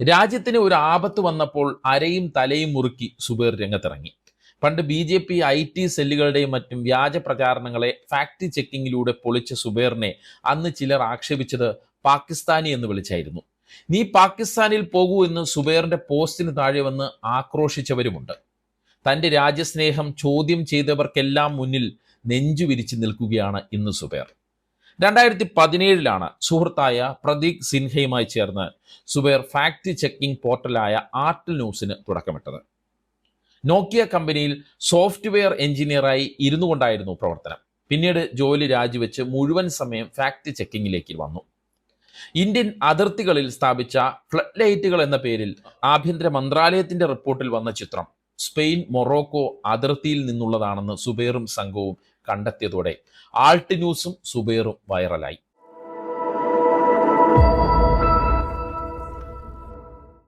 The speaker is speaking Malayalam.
രാജ്യത്തിന് ഒരു ആപത്ത് വന്നപ്പോൾ അരയും തലയും മുറുക്കി സുബേർ രംഗത്തിറങ്ങി. പണ്ട് B J P I T സെല്ലുകളുടെയും മറ്റും വ്യാജ പ്രചാരണങ്ങളെ ഫാക്ട് ചെക്കിങ്ങിലൂടെ പൊളിച്ച സുബേറിനെ അന്ന് ചിലർ ആക്ഷേപിച്ചത് പാകിസ്ഥാനി എന്ന് വിളിച്ചായിരുന്നു. നീ പാകിസ്ഥാനിൽ പോകൂ എന്ന് സുബേറിന്റെ പോസ്റ്റിന് താഴെ വന്ന് ആക്രോശിച്ചവരുമുണ്ട്. തന്റെ രാജ്യസ്നേഹം ചോദ്യം ചെയ്തവർക്കെല്ലാം മുന്നിൽ നെഞ്ചു വിരിച്ചു നിൽക്കുകയാണ് ഇന്ന് സുബൈർ. രണ്ടായിരത്തി പതിനേഴിലാണ് സുഹൃത്തായ പ്രതീക് സിൻഹയുമായി ചേർന്ന് സുബേർ ഫാക്ട് ചെക്കിംഗ് പോർട്ടലായ ആർട്ട് ന്യൂസിന് തുടക്കമിട്ടത്. നോക്കിയ കമ്പനിയിൽ സോഫ്റ്റ്വെയർ എഞ്ചിനീയറായി ഇരുന്നു കൊണ്ടായിരുന്നു പ്രവർത്തനം. പിന്നീട് ജോലി രാജിവെച്ച് മുഴുവൻ സമയം ഫാക്ട് ചെക്കിങ്ങിലേക്ക് വന്നു. ഇന്ത്യൻ അതിർത്തികളിൽ സ്ഥാപിച്ച ഫ്ലഡ് ലൈറ്റുകൾ എന്ന പേരിൽ ആഭ്യന്തര മന്ത്രാലയത്തിന്റെ റിപ്പോർട്ടിൽ വന്ന ചിത്രം സ്പെയിൻ മൊറോക്കോ അതിർത്തിയിൽ നിന്നുള്ളതാണെന്ന് സുബൈറും സംഘവും കണ്ടെത്തിയതോടെ ആൾട്ട് ന്യൂസും സുബൈറും വൈറലായി.